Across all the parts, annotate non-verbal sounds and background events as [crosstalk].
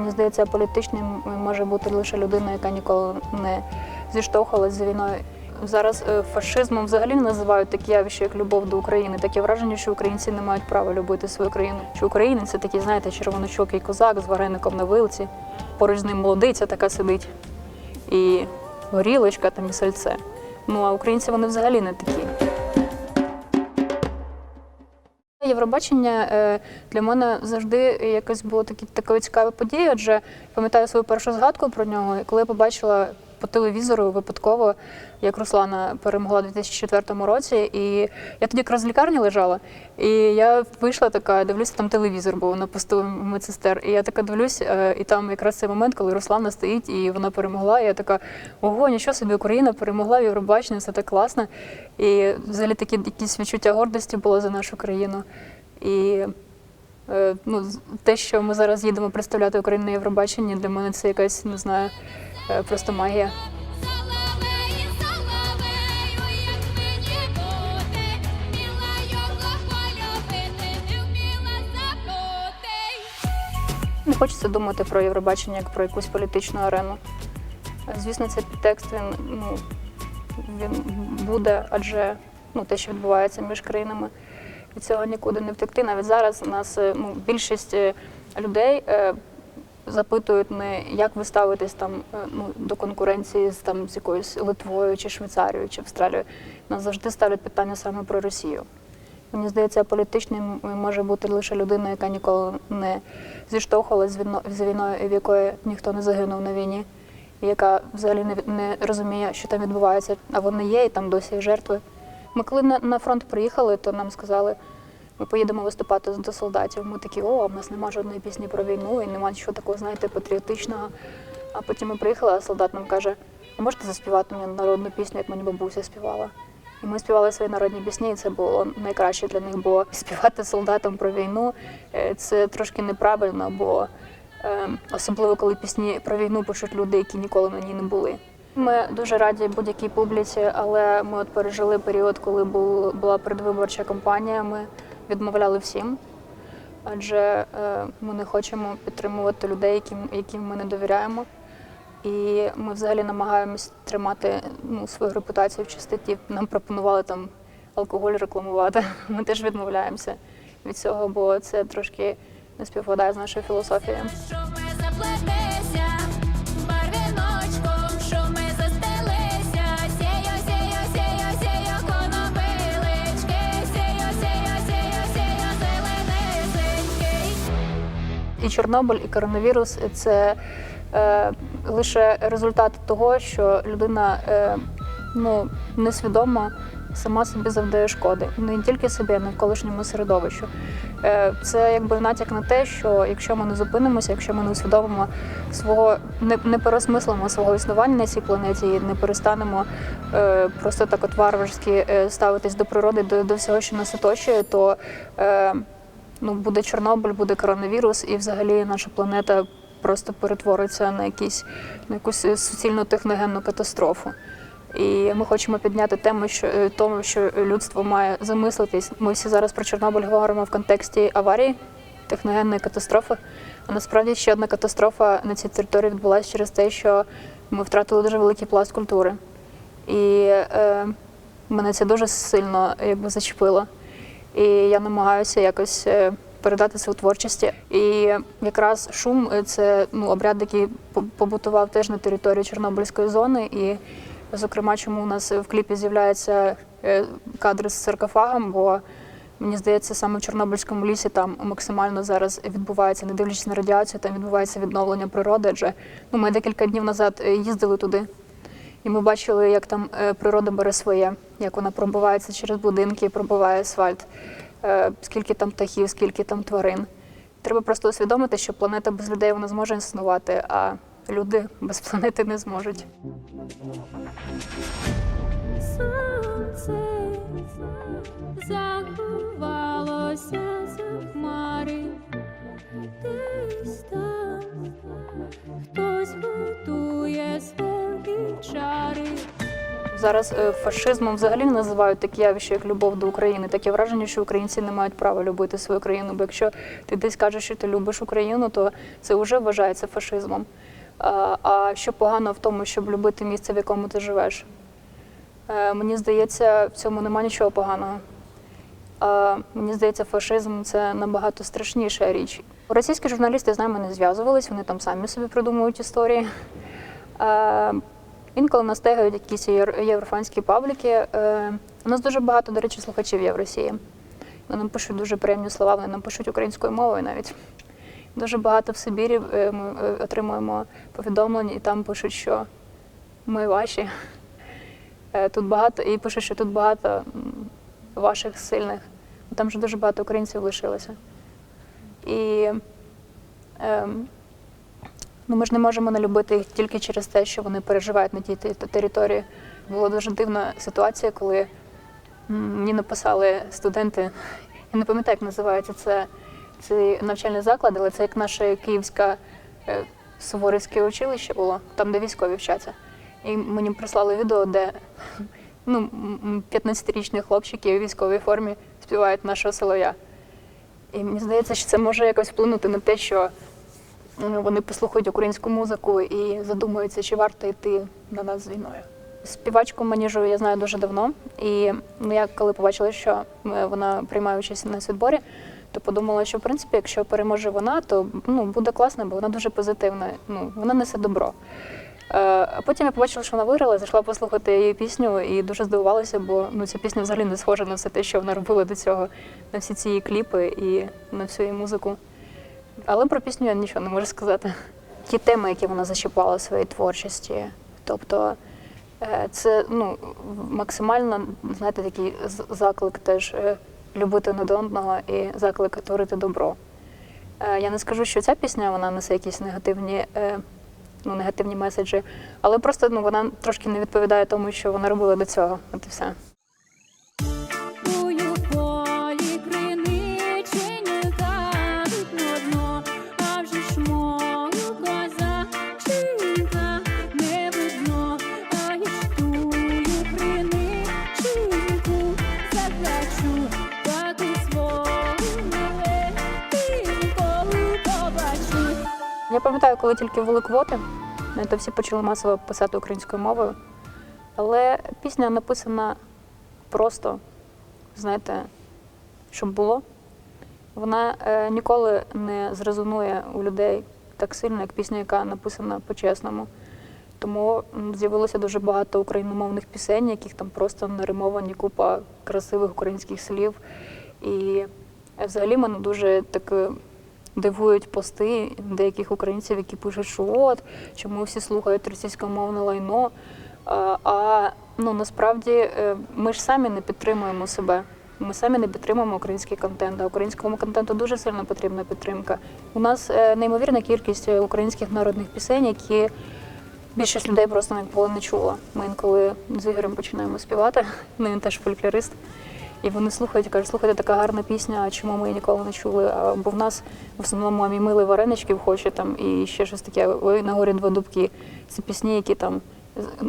Мені здається, політичним може бути лише людина, яка ніколи не зіштовхувалася з війною. Зараз е, фашизмом взагалі називають такі явища, як любов до України. Таке враження, що українці не мають права любити свою країну. Що українець це такий, знаєте, червоночокий козак з вареником на вилці. Поруч з ним молодиця така сидить. І горілочка там і сальце. Ну а українці вони взагалі не такі. Євробачення е, для мене завжди якось було такі такою цікавою подією, адже пам'ятаю свою першу згадку про нього, коли я побачила по телевізору випадково, як Руслана перемогла у 2004 році. І я тоді якраз в лікарні лежала. І я вийшла така, дивлюся, там телевізор був на посту медсестер. І я така дивлюсь, е, і там якраз цей момент, коли Руслана стоїть і вона перемогла. І я така, ого, нічого собі, Україна перемогла в Євробаченні, все так класно. І взагалі такі якісь відчуття гордості було за нашу країну. І е, ну, те, що ми зараз їдемо представляти Україну на Євробаченні, для мене це якась, не знаю, просто магія. Не хочеться думати про Євробачення як про якусь політичну арену. Е, Звісно, цей підтекст він, ну, він буде, адже ну, те, що відбувається між країнами, від цього нікуди не втекти. Навіть зараз у нас е, ну, більшість е, людей е, запитують не як ви ставитесь там е, ну, до конкуренції з там з якоюсь Литвою чи Швейцарією чи Австралією. Нас завжди ставлять питання саме про Росію. Мені здається, політичним може бути лише людина, яка ніколи не зіштовхувалася з війною, в якої ніхто не загинув на війні, і яка взагалі не, не розуміє, що там відбувається, а вони є, і там досі жертви. Ми коли на, на фронт приїхали, то нам сказали, ми поїдемо виступати до солдатів. Ми такі, о, в нас немає жодної пісні про війну і немає нічого такого, знаєте, патріотичного. А потім ми приїхали, а солдат нам каже, а можете заспівати мені народну пісню, як мені бабуся співала. І ми співали свої народні пісні, і це було найкраще для них. Бо [laughs] співати солдатам про війну е, це трошки неправильно, бо е, особливо коли пісні про війну пишуть люди, які ніколи на ній не були. Ми дуже раді будь-якій публіці, але ми от пережили період, коли була передвиборча кампанія. Ми відмовляли всім, адже е, ми не хочемо підтримувати людей, яким, яким ми не довіряємо. І ми взагалі намагаємось тримати ну, свою репутацію в чистоті. Нам пропонували там алкоголь рекламувати. [laughs] Ми теж відмовляємося від цього, бо це трошки не співпадає з нашою філософією. Чорнобиль, і коронавірус це е, лише результат того, що людина е, ну, несвідомо сама собі завдає шкоди. Не тільки собі, а й навколишньому середовищу. Е, це якби натяк на те, що якщо ми не зупинимося, якщо ми не усвідомимо свого, не, не переосмислимо свого існування на цій планеті і не перестанемо е, просто так от варварськи е, ставитись до природи, до, до всього, що нас оточує, то е, ну, буде Чорнобиль, буде коронавірус, і взагалі наша планета просто перетвориться на якісь на якусь е, суцільну техногенну катастрофу. І ми хочемо підняти тему, що е, тому, що людство має замислитись. Ми всі зараз про Чорнобиль говоримо в контексті аварії, техногенної катастрофи. А насправді ще одна катастрофа на цій території відбулася через те, що ми втратили дуже великий пласт культури. І е, мене це дуже сильно якби зачепило. І я намагаюся якось е, передати це у творчості. І якраз шум це ну, обряд, який по- побутував теж на території Чорнобильської зони. І, зокрема, чому у нас в кліпі з'являються е, кадри з саркофагом, бо мені здається, саме в Чорнобильському лісі там максимально зараз відбувається, не дивлячись на радіацію, там відбувається відновлення природи. Адже ну, ми декілька днів назад е, їздили туди. І ми бачили, як там е, природа бере своє, як вона пробивається через будинки, пробиває асфальт, е, скільки там птахів, скільки там тварин. Треба просто усвідомити, що планета без людей вона зможе існувати, а люди без планети не зможуть. Сонце заховалося за хмари, десь там хтось готує свої чари. Зараз е, фашизмом взагалі називають такі явища, як любов до України. Таке враження, що українці не мають права любити свою країну. Бо якщо ти десь кажеш, що ти любиш Україну, то це вже вважається фашизмом. А, що погано в тому, щоб любити місце, в якому ти живеш? Е, Мені здається, в цьому нема нічого поганого. Мені здається, фашизм це набагато страшніша річ. Російські журналісти з нами не зв'язувались, вони там самі собі придумують історії. Інколи нас тегають якісь єврофанські пабліки. Е, У нас дуже багато, до речі, слухачів є в Росії. Вони нам пишуть дуже приємні слова, вони нам пишуть українською мовою навіть. Дуже багато в Сибірі е, ми е, отримуємо повідомлень, і там пишуть, що ми ваші. Тут багато, і пишуть, що тут багато ваших сильних. Там вже дуже багато українців лишилося. І ем, ну, ми ж не можемо не любити їх тільки через те, що вони переживають на тій те- те- території. Була дуже дивна ситуація, коли мені написали студенти, я не пам'ятаю, як називається це, цей навчальний заклад, але це як наше київське е, суворівське училище було, там, де військові вчаться. І мені прислали відео, де ну, м- м, 15-річні хлопчики у військовій формі співають нашого солов'я. І мені здається, що це може якось вплинути на те, що вони послухають українську музику і задумаються, чи варто йти на нас з війною. Співачку маніжу я знаю дуже давно, і я коли побачила, що е, вона приймає участь на відборі, то подумала, що в принципі, якщо переможе вона, то ну, буде класно, бо вона дуже позитивна. Ну, вона несе добро. Е, А потім я побачила, що вона виграла, зайшла послухати її пісню і дуже здивувалася, бо ну, ця пісня взагалі не схожа на все те, що вона робила до цього, на всі ці її кліпи і на всю її музику. Але про пісню я нічого не можу сказати. Ті теми, які вона зачіпала в своїй творчості. Тобто е, це ну, максимально, знаєте, такий заклик теж е, любити одного і заклик творити добро. Е, Я не скажу, що ця пісня вона несе якісь негативні, ну, негативні меседжі, але просто ну, вона трошки не відповідає тому, що вона робила до цього. От і все. Коли тільки ввели квоти, то всі почали масово писати українською мовою. Але пісня написана просто, знаєте, щоб було. Вона е, ніколи не зрезонує у людей так сильно, як пісня, яка написана по-чесному. Тому з'явилося дуже багато україномовних пісень, яких там просто наримовані купа красивих українських слів. І е, взагалі мене дуже так дивують пости деяких українців, які пишуть, що от чому всі слухають російськомовне лайно. А, ну насправді е, ми ж самі не підтримуємо себе. Ми самі не підтримуємо український контент. А українському контенту дуже сильно потрібна підтримка. У нас е, неймовірна кількість українських народних пісень, які більшість людей просто ніколи не чула. Ми інколи з Ігорем починаємо співати, ну [laughs] він теж фольклорист. І вони слухають і кажуть, слухайте, така гарна пісня, а чому ми її ніколи не чули? А, бо в нас в основному мамі мили вареничків хоче там і ще щось таке. Ой, на горі два дубки. Це пісні, які там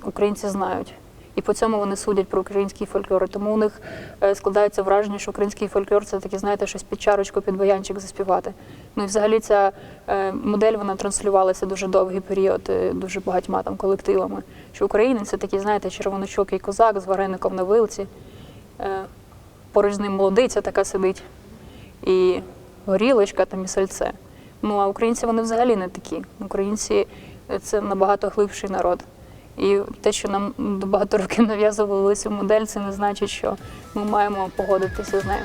українці знають. І по цьому вони судять про український фольклор. Тому у них е, складається враження, що український фольклор це таке, знаєте, щось під чарочку, під баянчик заспівати. Ну і взагалі ця е, модель вона транслювалася дуже довгий період, е, дуже багатьма там колективами. Що українець це такий, знаєте, червонощокий козак з вареником на вилці. Поруч з ним молодиця така сидить, і горілочка там і сальце. Ну а українці вони взагалі не такі. Українці е, це набагато глибший народ. І те, що нам багато років нав'язували цю модель, це не значить, що ми маємо погодитися з нею.